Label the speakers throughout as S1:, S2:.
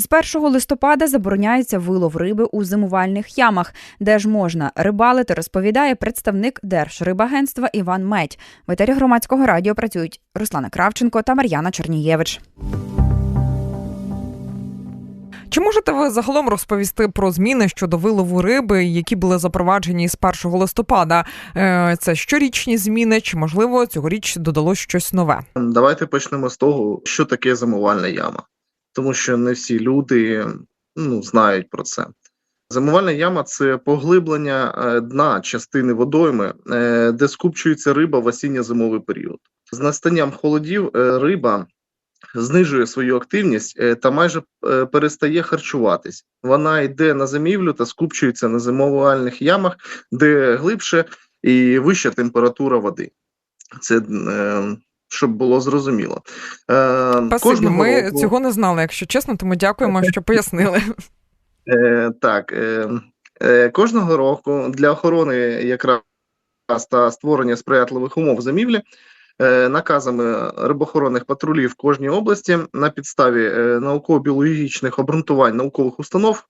S1: З 1 листопада забороняється вилов риби у зимувальних ямах, де ж можна рибалити, розповідає представник Держрибагентства Іван Медь. В етері громадського радіо працюють Руслана Кравченко та Мар'яна Чернієвич.
S2: Чи можете ви загалом розповісти про зміни щодо вилову риби, які були запроваджені з 1 листопада? Е, Це щорічні зміни, чи можливо цьогоріч додалось щось нове?
S3: Давайте почнемо з того, що таке замивальна яма, тому що не всі люди ну, знають про це. Замивальна яма це поглиблення е, дна частини водойми, е, де скупчується риба в осінньо-зимовий період. З настанням холодів е, риба знижує свою активність та майже перестає харчуватись. Вона йде на зимівлю та скупчується на зимовальних ямах, де глибше і вища температура води. Це щоб було зрозуміло. Е,
S2: Спасибі, ми
S3: року-
S2: цього не знали, якщо чесно, тому дякуємо, що пояснили.
S3: Е, так, е, е, кожного року для охорони якраз та створення сприятливих умов замівлі е, наказами рибохоронних патрулів в кожній області на підставі е, науково-біологічних обґрунтувань наукових установ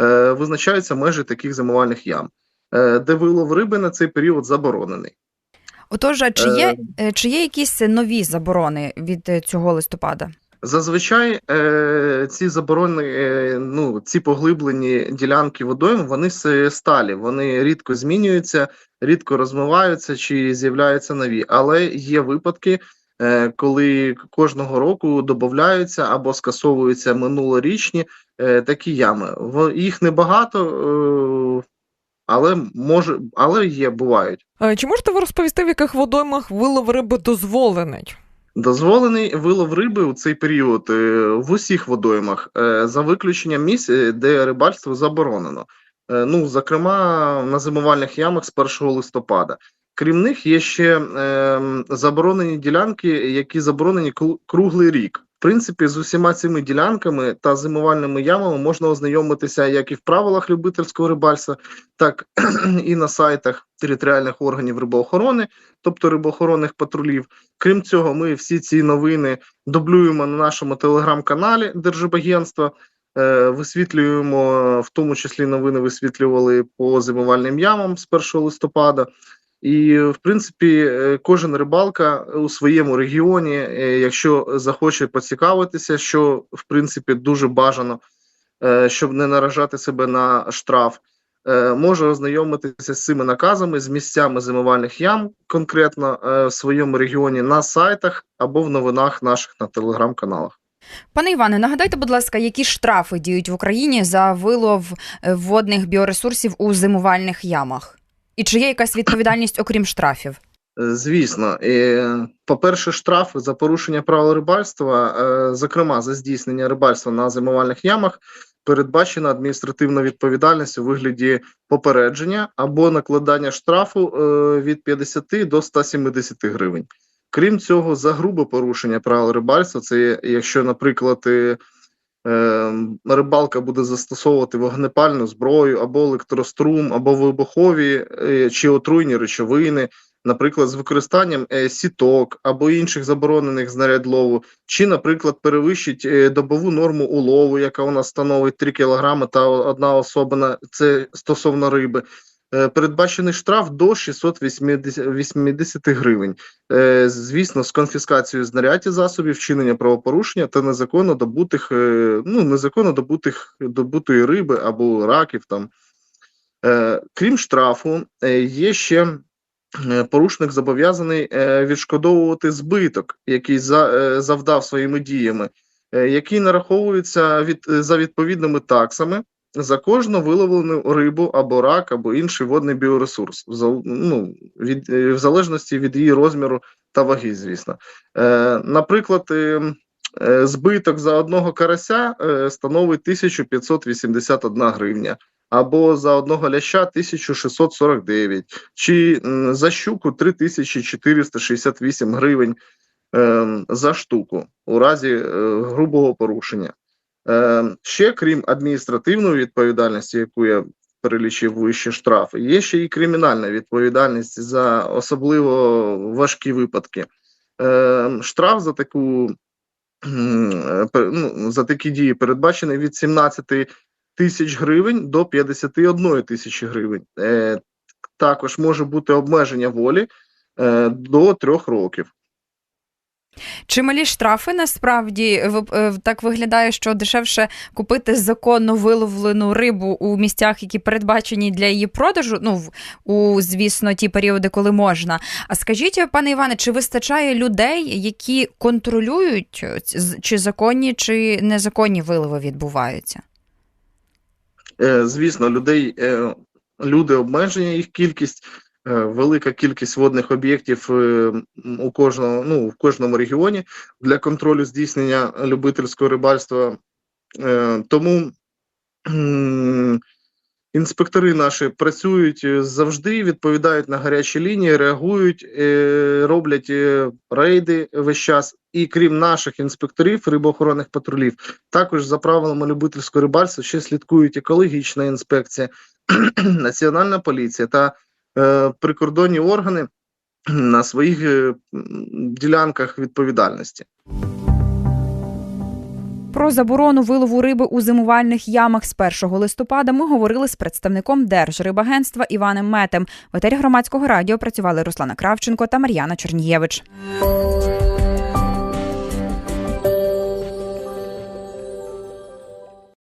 S3: е, визначаються межі таких зимувальних ям, е, де вилов риби на цей період заборонений.
S1: Отож, а чи є, е, чи є якісь нові заборони від е, цього листопада?
S3: Зазвичай е, ці заборонені, е, ну ці поглиблені ділянки водойм, вони сталі, вони рідко змінюються, рідко розмиваються чи з'являються нові. Але є випадки, е, коли кожного року додаються або скасовуються минулорічні е, такі ями. В їх небагато, е, але може, але є, бувають.
S2: Е, Чи можете ви розповісти, в яких водоймах вилов риби дозволений?
S3: Дозволений вилов риби у цей період е, в усіх водоймах, е, за виключенням місць, де рибальство заборонено. Ну, зокрема, на зимувальних ямах з 1 листопада. Крім них, є ще е, заборонені ділянки, які заборонені кру- круглий рік. В принципі, з усіма цими ділянками та зимувальними ямами можна ознайомитися як і в правилах любительського рибальства, так і на сайтах територіальних органів рибоохорони, тобто рибоохоронних патрулів. Крім цього, ми всі ці новини дублюємо на нашому телеграм-каналі Держибагентства. Е, висвітлюємо, в тому числі новини висвітлювали по зимувальним ямам з 1 листопада. І, в принципі, е, кожен рибалка у своєму регіоні, е, якщо захоче поцікавитися, що в принципі дуже бажано, е, щоб не наражати себе на штраф, може ознайомитися з цими наказами, з місцями зимувальних ям, конкретно в своєму регіоні на сайтах або в новинах наших на телеграм-каналах.
S1: Пане Іване, нагадайте, будь ласка, які штрафи діють в Україні за вилов водних біоресурсів у зимувальних ямах? І чи є якась відповідальність, окрім штрафів?
S3: Е, Звісно, по-перше, штрафи за порушення правил рибальства, е, зокрема за здійснення рибальства на зимувальних ямах, передбачена адміністративна відповідальність у вигляді попередження або накладання штрафу е, від 50 до 170 гривень. Крім цього, за грубе порушення правил рибальства, це якщо, наприклад, рибалка буде застосовувати вогнепальну зброю або електрострум, або вибухові е, чи отруйні речовини, наприклад, з використанням е, сіток або інших заборонених знарядь лову, чи, наприклад, перевищить е, добову норму улову, яка у нас становить 3 кг та одна особа на це стосовно риби. Е, Передбачений штраф до 680 гривень. Е, Звісно, з конфіскацією знарядь і засобів, вчинення правопорушення та незаконно добутих, е, ну незаконно добутих добутої риби або раків. Там крім штрафу, є ще порушник зобов'язаний відшкодовувати збиток, який за, завдав своїми діями, який нараховується від за відповідними таксами за кожну виловлену рибу або рак, або інший водний біоресурс, ну, від, е, в залежності від її розміру та ваги, звісно. Е, наприклад, е, е, збиток за одного карася е, становить 1581 гривня або за одного ляща 1649, чи за щуку 3468 гривень е, за штуку у разі е, грубого порушення. Е, ще крім адміністративної відповідальності, яку я перелічив вище штрафи, є ще і кримінальна відповідальність за особливо важкі випадки. Е, штраф за таку ну, за такі дії передбачений від 17 тисяч гривень до 51 тисячі гривень. Е, Також може бути обмеження волі до трьох років.
S1: Чималі штрафи насправді е, так виглядає, що дешевше купити законно виловлену рибу у місцях, які передбачені для її продажу. Ну у звісно, ті періоди, коли можна. А скажіть, пане Іване, чи вистачає людей, які контролюють е, чи законні, чи незаконні вилови відбуваються?
S3: Е, Звісно, людей е, люди обмеження їх кількість. Е, Велика кількість водних об'єктів е, у кожного ну в кожному регіоні для контролю здійснення любительського рибальства. Е, Тому інспектори наші працюють завжди, відповідають на гарячі лінії, реагують, роблять рейди весь час. І крім наших інспекторів рибоохоронних патрулів, також за правилами любительського рибальства ще слідкують екологічна інспекція, національна поліція та прикордонні органи на своїх е, ділянках відповідальності.
S1: Про заборону вилову риби у зимувальних ямах з 1 листопада ми говорили з представником Держрибагентства Іваном Метем. В етері громадського радіо працювали Руслана Кравченко та Мар'яна Чернієвич.